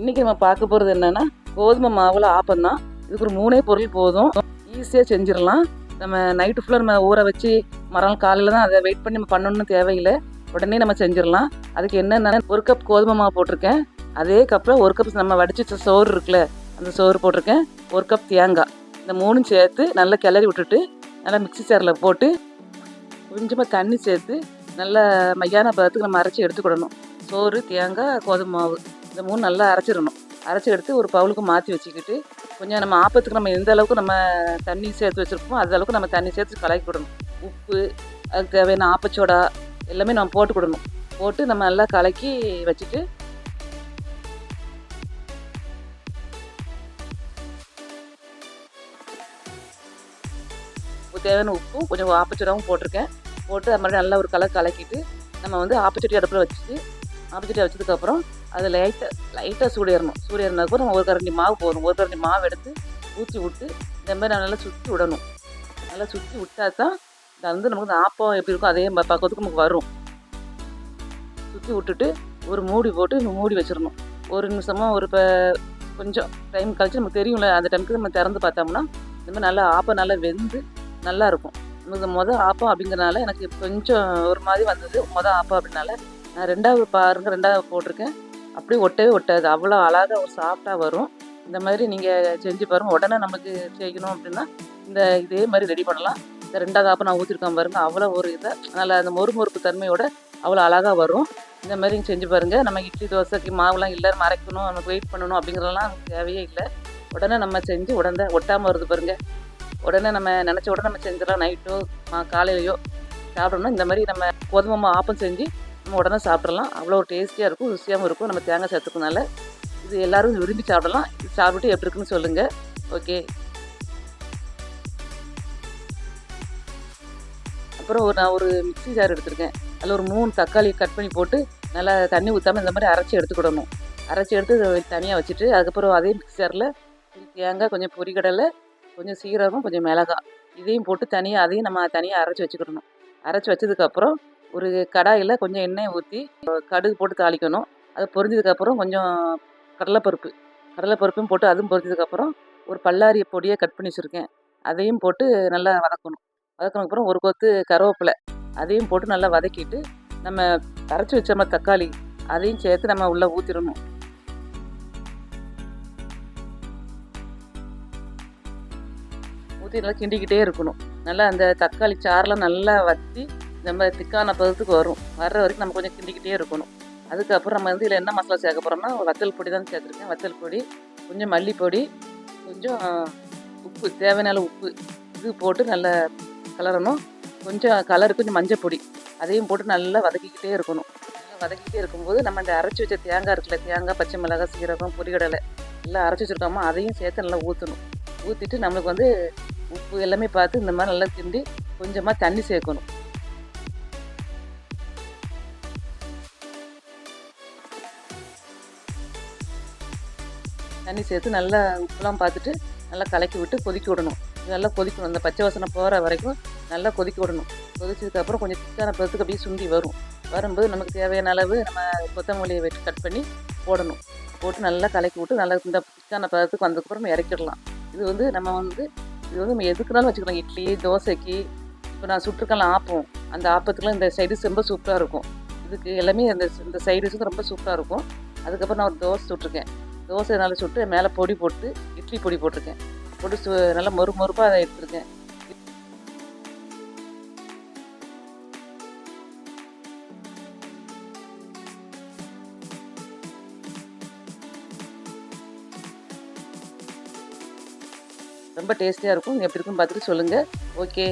இன்றைக்கி நம்ம பார்க்க போகிறது என்னென்னா கோதுமை மாவில் ஆப்பம் தான் இதுக்கு ஒரு மூணே பொருள் போதும். ஈஸியாக செஞ்சிடலாம். நம்ம நைட்டு ஃபுல்லாக நம்ம ஊற வச்சு மறுநாள் காலையில் தான் அதை வெயிட் பண்ணி நம்ம பண்ணணும்னு தேவையில்லை. உடனே நம்ம செஞ்சிடலாம். அதுக்கு என்னென்ன ஒரு கப் கோதுமை மாவு போட்டிருக்கேன். அதே கப்பில் ஒரு கப் நம்ம வடிச்சு சோறு இருக்குல்ல அந்த சோறு போட்டிருக்கேன். ஒரு கப் தேங்காய். இந்த மூணும் சேர்த்து நல்லா கிளறி விட்டுட்டு நல்லா மிக்ஸி சேரில் போட்டு கொஞ்சமாக தண்ணி சேர்த்து நல்லா மையான பதத்துக்கு நம்ம அரைச்சி எடுத்துக்கிடணும். சோறு தேங்காய் கோதுமை மாவு. இந்த மூணு நல்லா அரைச்சிடணும். அரைச்சி எடுத்து ஒரு பவுலுக்கு மாற்றி வச்சுக்கிட்டு கொஞ்சம் நம்ம ஆப்பத்துக்கு நம்ம எந்த அளவுக்கு நம்ம தண்ணி சேர்த்து வச்சுருப்போமோ அந்த அளவுக்கு நம்ம தண்ணி சேர்த்து கலக்கி விடணும். உப்பு அதுக்கு தேவையான ஆப்பச்சோடா எல்லாமே நம்ம போட்டு விடணும் போட்டு நம்ம நல்லா கலக்கி வச்சுட்டு தேவையான உப்பும் கொஞ்சம் ஆப்பச்சோடாவும் போட்டிருக்கேன். போட்டு அது மாதிரி நல்லா ஒரு கலர் கலக்கிட்டு நம்ம வந்து ஆப்பச்சட்டி அடுப்பில் வச்சுட்டு ஆப்பச்சட்டி வச்சதுக்கப்புறம் அது லைட்டாக லைட்டாக சூடேறணும். சூடேறினதுக்கப்புறம் நம்ம ஒரு கரண்டி மாவு போடணும். ஒரு கரண்டி மாவு எடுத்து ஊற்றி விட்டு இந்த மாதிரி நல்லா சுற்றி விடணும். நல்லா சுற்றி விட்டா தான் இது வந்து நமக்கு இந்த ஆப்பம் எப்படி இருக்கும் அதே ம- பக்கத்துக்கு நமக்கு வரும். சுற்றி விட்டுட்டு ஒரு மூடி போட்டு மூடி வச்சிடணும். ஒரு நிமிஷமாக ஒரு இப்போ கொஞ்சம் டைம் கழிச்சு நமக்கு தெரியும்ல அந்த டைமுக்கு நம்ம திறந்து பார்த்தோம்னா இந்த மாதிரி நல்லா ஆப்பம் நல்லா வெந்து நல்லா இருக்கும். நமக்கு மொதல் ஆப்பம் அப்படிங்கிறனால எனக்கு கொஞ்சம் ஒரு மாதிரி வந்தது. மொதல் ஆப்பம் அப்படின்னால நான் ரெண்டாவது பாருங்க ரெண்டாவது போட்டிருக்கேன். அப்படியே ஒட்டவே ஒட்டாது. அவ்வளோ அழகாக ஒரு சாஃப்டாக வரும். இந்த மாதிரி நீங்கள் செஞ்சு பாருங்கள் உடனே நமக்கு செய்யணும் அப்படின்னா இந்த இதே மாதிரி ரெடி பண்ணலாம். இந்த ரெண்டாவது ஆப்பை நான் ஊற்றிருக்கேன் பாருங்க. அவ்வளோ ஒரு இதாக நல்லா அந்த மொறுமொறுப்பு தன்மையோட அவ்வளோ அழகாக வரும். இந்த மாதிரி செஞ்சு பாருங்க. நம்ம இட்லி தோசைக்கு மாவுலாம் இல்லை மறைக்கணும் நமக்கு வெயிட் பண்ணணும் அப்படிங்கிறதெல்லாம் தேவையே இல்லை. உடனே நம்ம செஞ்சு உடனே ஒட்டாமல் வருது பாருங்க. உடனே நம்ம நினச்ச உடனே நம்ம செஞ்சிடலாம். நைட்டோ காலையிலையோ சாப்பிடணும் இந்த மாதிரி நம்ம கோதுமை ஆப்பம் செஞ்சு நம்ம உடனே சாப்பிட்றலாம் அவ்வளோ டேஸ்டியாக இருக்கும் ருசியாகவும் இருக்கும். நம்ம தேங்காய் சேர்த்துக்கனால இது எல்லோரும் விரும்பி சாப்பிடலாம். இது சாப்பிட்டு எப்படி இருக்குன்னு சொல்லுங்கள் ஓகே. அப்புறம் ஒரு நான் ஒரு மிக்ஸி ஜார் எடுத்திருக்கேன். அதில் ஒரு மூணு தக்காளி கட் பண்ணி போட்டு நல்லா தண்ணி ஊற்றாமல் இந்த மாதிரி அரைச்சி எடுத்துக்கிடணும் அரைச்சி எடுத்து தனியாக வச்சுட்டு அதுக்கப்புறம் அதே மிக்ஸி ஜாரில் தேங்காய் கொஞ்சம் பொரிகடலை கொஞ்சம் சீரகம் கொஞ்சம் மிளகாய் இதையும் போட்டு தனியாக அதையும் நம்ம தனியாக அரைச்சி வச்சுக்கிடணும். அரைச்சி வச்சதுக்கப்புறம் ஒரு கடாயில் கொஞ்சம் எண்ணெய் ஊற்றி கடுகு போட்டு தாளிக்கணும். அது பொரிஞ்சதுக்கப்புறம் கொஞ்சம் கடலைப்பருப்பு. கடலைப்பருப்பையும் போட்டு அதுவும் பொரிஞ்சதுக்கப்புறம் ஒரு பல்லாரி பொடியை கட் பண்ணி வச்சுருக்கேன். அதையும் போட்டு நல்லா வதக்கணும். வதக்கினதுக்கப்புறம் ஒரு கொத்து கருவேப்பிலை அதையும் போட்டு நல்லா வதக்கிட்டு நம்ம அரைச்சி வச்சோம்ல தக்காளி அதையும் சேர்த்து நம்ம உள்ளே ஊற்றிடணும் ஊற்றி நல்லா கிண்டிக்கிட்டே இருக்கணும். நல்லா அந்த தக்காளி சாரெலாம் நல்லா வற்றி நம்ம திக்கான பதத்துக்கு வரும். வர்ற வரைக்கும் நம்ம கொஞ்சம் கிண்டிக்கிட்டே இருக்கணும். அதுக்கப்புறம் நம்ம வந்து இதில் என்ன மசாலா சேர்க்க போகிறோம்னா வத்தல் பொடி தான் சேர்த்துருக்கேன். வத்தல் பொடி கொஞ்சம் மல்லிப்பொடி கொஞ்சம் உப்பு தேவையான உப்பு இது போட்டு நல்லா கலரணும். கொஞ்சம் கலர் கொஞ்சம் மஞ்சள் பொடி அதையும் போட்டு நல்லா வதக்கிக்கிட்டே இருக்கணும். நல்லா வதக்கிட்டே இருக்கும்போது நம்ம இந்த அரைச்சி வச்ச தேங்காய் இருக்குல்ல தேங்காய் பச்சை மிளகாய் சீரகம் பொரிகடலை எல்லாம் அரைச்சி வச்சுருக்கோமோ அதையும் சேர்த்து நல்லா ஊற்றணும் ஊற்றிட்டு நம்மளுக்கு வந்து உப்பு எல்லாமே பார்த்து இந்த மாதிரி நல்லா கிண்டி கொஞ்சமாக தண்ணி சேர்க்கணும். தண்ணி சேர்த்து நல்லா உப்புலாம் பார்த்துட்டு நல்லா கலக்கி விட்டு கொதிக்க விடணும். நல்லா கொதிக்கணும் அந்த பச்சை வாசனை போகிற வரைக்கும் நல்லா கொதிக்க விடணும். கொதிச்சதுக்கப்புறம் கொஞ்சம் திக்கான பதத்துக்கு அப்படியே சுண்டி வரும். வரும்போது நமக்கு தேவையான அளவு நம்ம கொத்தமல்லியை வெட்டி கட் பண்ணி போடணும். போட்டு நல்லா கலக்கி விட்டு நல்லா இந்த திக்கான பதத்துக்கு வந்ததுக்கப்புறம் நம்ம இறக்கிடலாம். இது வந்து நம்ம வந்து இது வந்து நம்ம எதுக்குனாலும் வச்சுக்கலாம். இட்லி தோசைக்கு இப்போ நான் சுற்றுக்கெல்லாம் ஆப்பம். அந்த ஆப்பத்துக்குலாம் இந்த சைடிஸ் ரொம்ப சூப்பராக இருக்கும். இதுக்கு எல்லாமே அந்த இந்த சைடிஸும் ரொம்ப சூப்பராக இருக்கும். அதுக்கப்புறம் நான் ஒரு தோசை சுட்டிருக்கேன். தோசை நல்லா சுட்டு மேலே பொடி போட்டு இட்லி பொடி போட்டிருக்கேன். போட்டு சு நல்லா மொறு மொறுப்பாக அதை எடுத்துருக்கேன். ரொம்ப டேஸ்டியாக இருக்கும். எப்படி இருக்குன்னு பார்த்துட்டு சொல்லுங்கள் ஓகே.